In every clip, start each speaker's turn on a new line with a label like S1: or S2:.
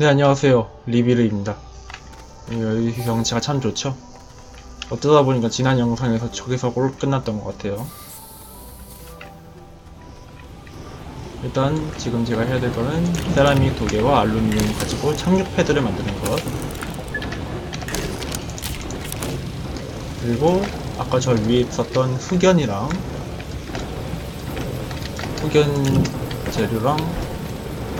S1: 네 안녕하세요. 리비르입니다. 여기 경치가 참 좋죠? 어쩌다 보니까 지난 영상에서 저기서 골 끝났던 것 같아요. 일단 지금 제가 해야 될 거는 세라믹 두 개와 알루미늄 가지고 착륙 패드를 만드는 것. 그리고 아까 저 위에 있었던 흑연이랑 흑연 재료랑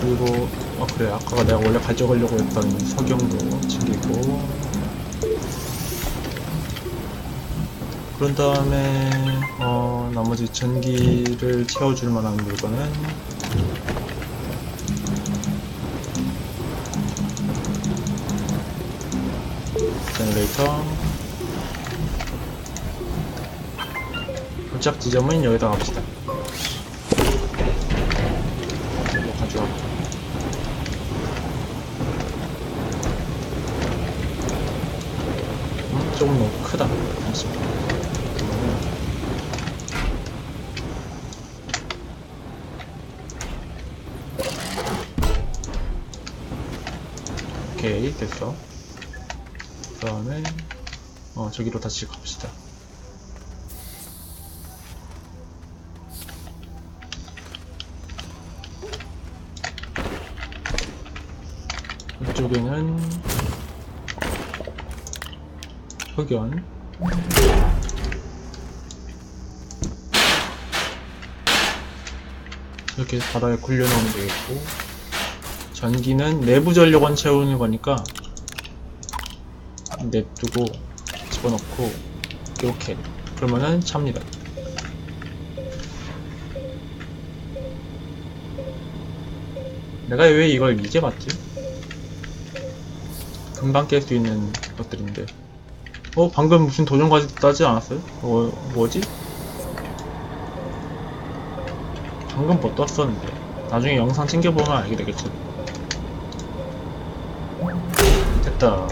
S1: 그리고 어 그래. 아까 내가 원래 가져가려고 했던 석영도 챙기고. 그런 다음에 어 나머지 전기를 채워줄 만한 물건은? 제너레이터 도착 지점은 여기다 갑시다 이거 가져와 음, 조금 너무 크다. 잠시만. 오케이, 됐어. 그 다음에, 어, 저기로 다시 갑시다. 이쪽에는 흑연. 이렇게 바닥에 굴려놓으면 되겠고. 전기는 내부 전력원 채우는 거니까 냅두고 집어넣고 이렇게 그러면은 찹니다. 내가 왜 이걸 이제 봤지? 금방 깰 수 있는 것들인데 어 방금 무슨 도전까지 따지 않았어요? 어 뭐지? 방금 뭐 떴었는데 나중에 영상 챙겨보면 알게 되겠죠 됐다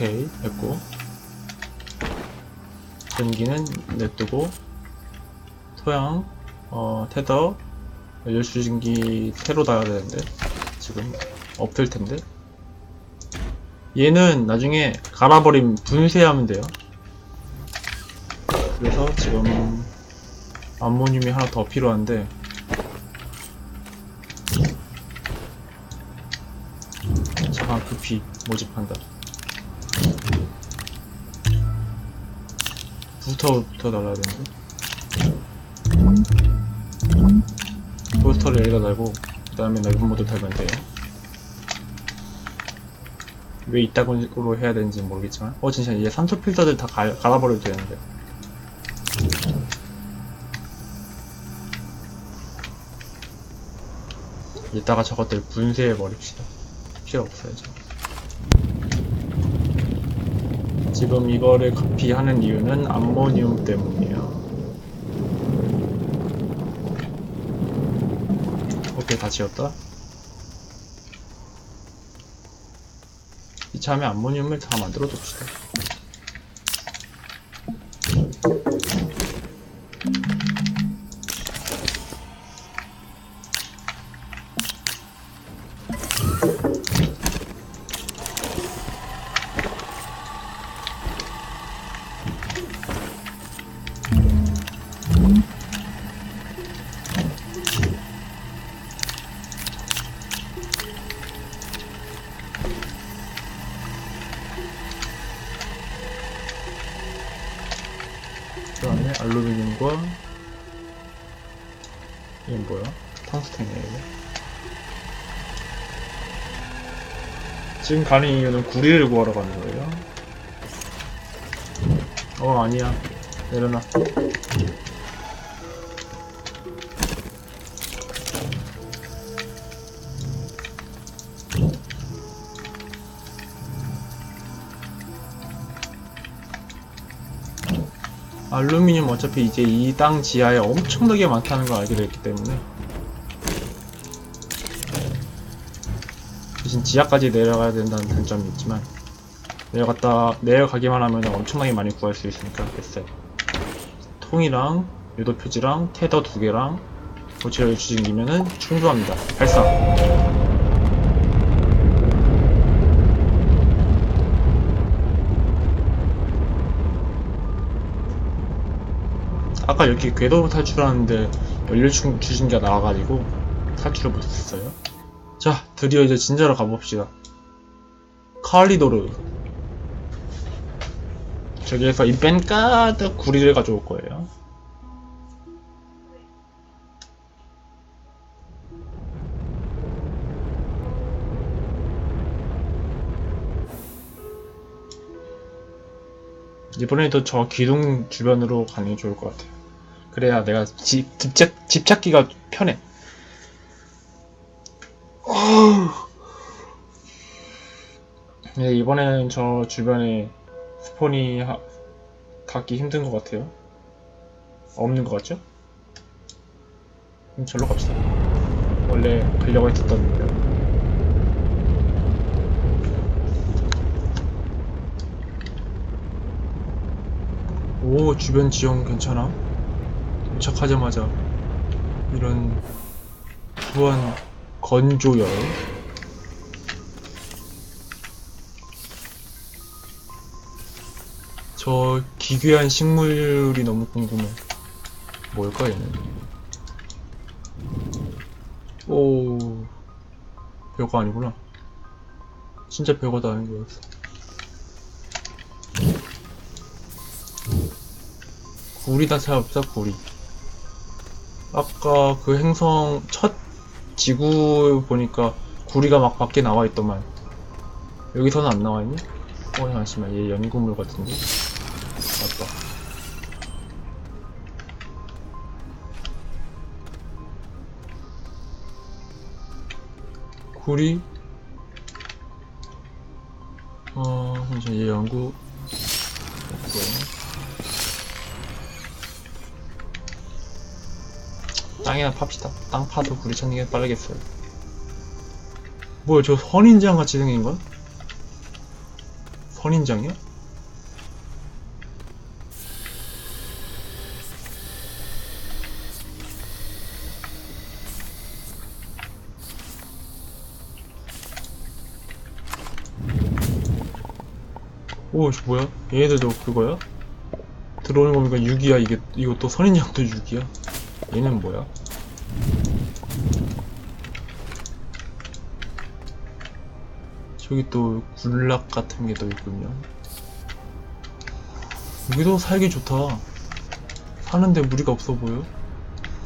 S1: 오케이 됐고. 전기는 냅두고. 토양 어 테더. 연료추진기 새로 달아야 되는데 지금 없을 텐데. 얘는 나중에 갈아버림 분쇄하면 돼요. 그래서 지금 암모늄이 하나 더 필요한데. 잠깐 급히 모집한다 부스터부터 달아야 되는데? 부스터를 여기다 달고 그 다음에 넓은 모드 달면 돼요. 왜 이따구로 해야 되는지 모르겠지만 어 진짜 얘 산소 필터들 다 갈, 갈아버려도 되는데. 이따가 저것들 분쇄해 버립시다. 필요 없어요 저. 지금 이거를 급히 하는 이유는 암모늄 때문이에요. 오케이 다 지웠다. 이참에 암모늄을 다 만들어 둡시다 그 다음에 알루미늄과 이건 뭐야? 탕스텐이에요 이거 지금 가는 이유는 구리를 구하러 가는 거예요. 어 아니야. 내려놔 알루미늄 어차피 이제 이 땅 지하에 엄청나게 많다는 걸 알게 됐기 때문에 대신 지하까지 내려가야 된다는 단점이 있지만 내려갔다 내려가기만 하면 엄청나게 많이 구할 수 있으니까 됐어요. 통이랑 유도 표지랑 테더 두 개랑 고체를 주진기면은 충분합니다. 발사. 아까 여기 궤도 탈출하는데 연료 충- 주진기가 나와가지고 탈출을 못했어요. 자, 드디어 이제 진짜로 가봅시다. 칼리도르. 저기에서 이 뺀까드 구리를 가져올 거예요. 이번에도 저 기둥 주변으로 가는 게 좋을 것 같아요. 그래야 내가 집, 집, 찾- 집 찾기가 편해. 네, 이번에는 저 주변에 스폰이 하, 닿기 힘든 것 같아요. 없는 것 같죠? 그럼 절로 갑시다. 원래 가려고 했었던 데요. 오, 주변 지형 괜찮아? 도착하자마자 이런 후한 건조열. 저 기괴한 식물이 너무 궁금해. 뭘까 얘는? 오 별거 아니구나. 진짜 별거도 아닌 거였어 구리다 찾아봅시다 구리 아까 그 행성 첫 지구 보니까 구리가 막 밖에 나와 있더만 여기서는 안 나와 있니? 어 잠시만. 얘 연구물 같은데? 맞다 구리? 어 잠시만. 얘 연구. 없고요 땅이나 팝시다. 땅 파도 구리 찾는 게 빠르겠어요. 뭐야, 저 선인장 같이 생긴 건? 선인장이야? 오, 저 뭐야? 얘네들도 그거야? 들어오는 거 보니까 6이야. 이게, 또 선인장도 6이야. 얘는 뭐야? 저기 또 굴락 같은 게 또 있군요. 여기도 살기 좋다. 사는데 무리가 없어 보여.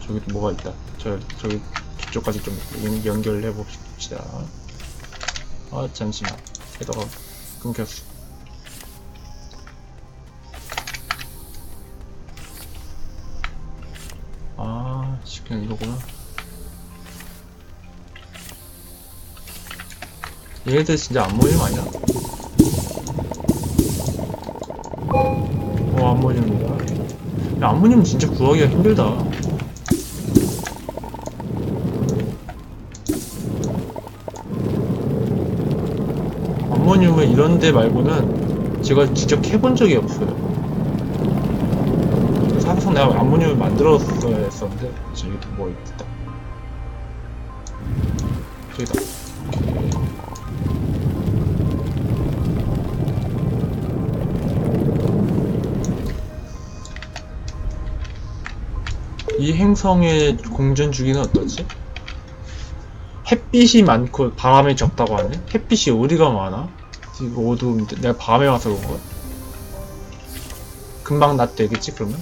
S1: 저기 또 뭐가 있다. 저 저기 저쪽까지 좀 연- 연결해 봅시다. 아 잠시만. 헤더가 끊겼어. 얘네들 진짜 암모늄 아니야? 어, 암모늄이다. 야, 암모늄 진짜 구하기가 힘들다. 암모늄을 이런 데 말고는 제가 직접 캐본 적이 없어요. 사실상 내가 암모늄을 만들었어야 했었는데 저기 뭐 있다. 저기다. 이 행성의 공전 주기는 어떠지? 햇빛이 많고 바람이 적다고 하네? 햇빛이 어디가 많아? 지금 어두운데 내가 밤에 와서 그런 거야? 금방 낮 되겠지 그러면?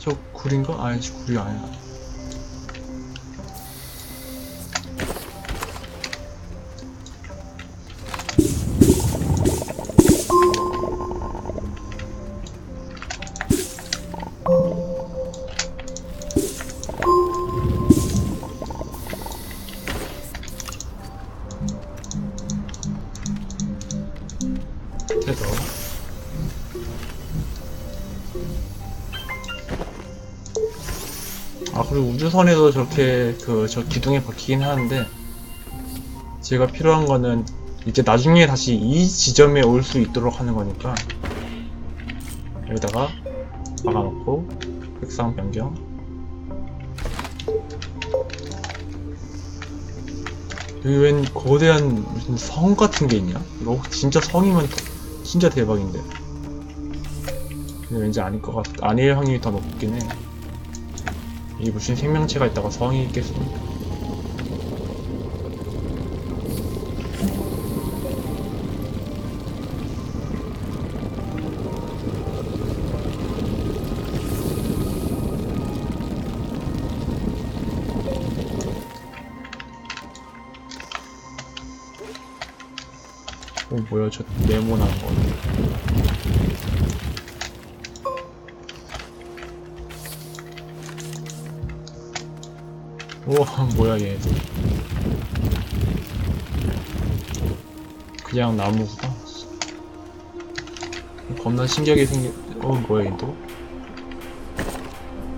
S1: 저 굴인가? 아니지 굴이 아니야 우주선에도 저렇게 그 저 기둥에 박히긴 하는데 제가 필요한 거는 이제 나중에 다시 이 지점에 올 수 있도록 하는 거니까 여기다가 막아놓고 색상 변경. 여기 웬 거대한 무슨 성 같은 게 있냐? 이거 진짜 성이면 진짜 대박인데. 근데 왠지 아닐 것 같, 아닐 확률이 더 높긴 해 이게 무슨 생명체가 있다가 성이 있겠습니까? 어 뭐야 저 네모난 거 우와 뭐야 얘 그냥 나무구나. 겁나 신기하게 생긴 어 뭐야 얘도?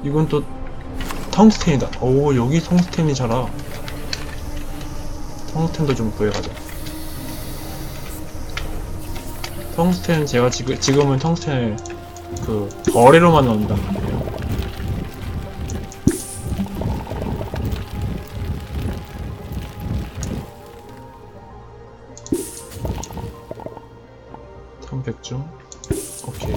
S1: 이건 또 텅스텐이다. 오 여기 텅스텐이 자라. 텅스텐도 좀 구해가자. 텅스텐 제가 지금 지금은 텅스텐을 그 거래로만 넣는단 말이에요. 텅백중 오케이.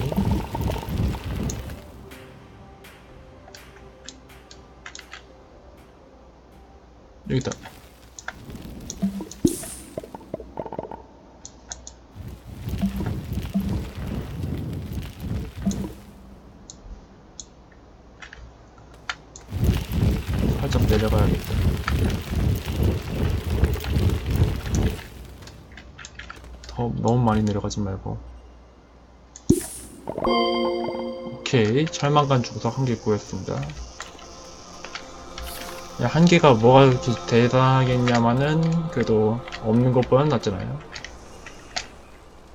S1: 여기다. 살짝 내려가야겠다. 더 너무 많이 내려가지 말고. 오케이 철망간 주석 한 개 구했습니다. 야, 한 개가 뭐가 그렇게 대단하겠냐마는 그래도 없는 것보다는 낫잖아요.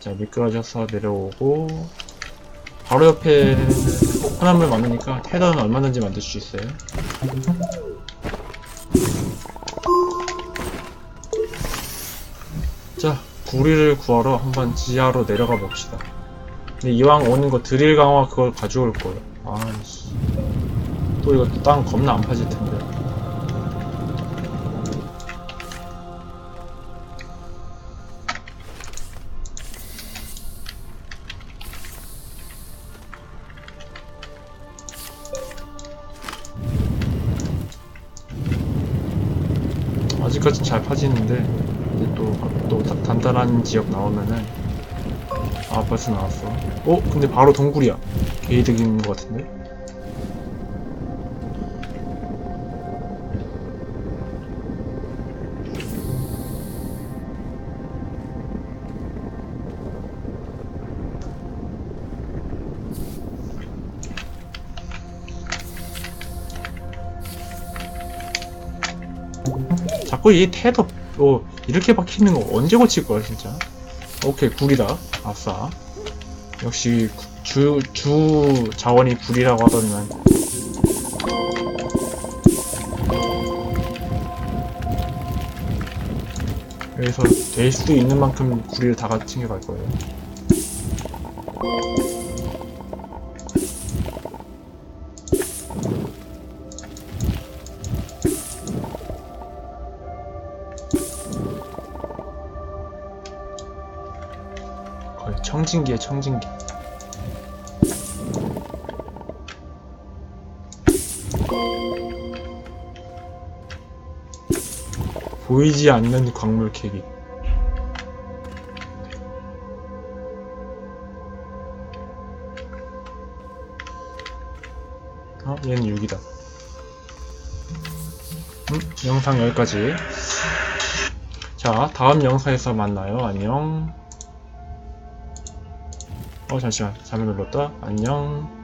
S1: 자 미끄러져서 내려오고 바로 옆에 혼합물 많으니까 테더는 얼마든지 만들 수 있어요. 자, 구리를 구하러 한번 지하로 내려가 봅시다. 근데 이왕 오는 거 드릴 강화 그걸 가져올 거예요. 아씨. 또 이거 땅 겁나 안 파질 텐데. 아직까진 잘 파지는데 이제 또, 또 다- 단단한 지역 나오면은 아 벌써 나왔어 어? 근데 바로 동굴이야 개이득인 것 같은데? 자꾸 이 테더 어, 이렇게 박히는 거 언제 고칠 거야 진짜 오케이 굴이다 아싸. 역시 주, 주 자원이 굴이라고 하더니만. 여기서 될수 있는 만큼 굴이를 다 같이 챙겨갈 거예요 청진기에 청진기 보이지 않는 광물 캐기 어? 얘는 6이다 음? 영상 여기까지 자 다음 영상에서 만나요 안녕 어 잠시만. 잘못 눌렀다. 안녕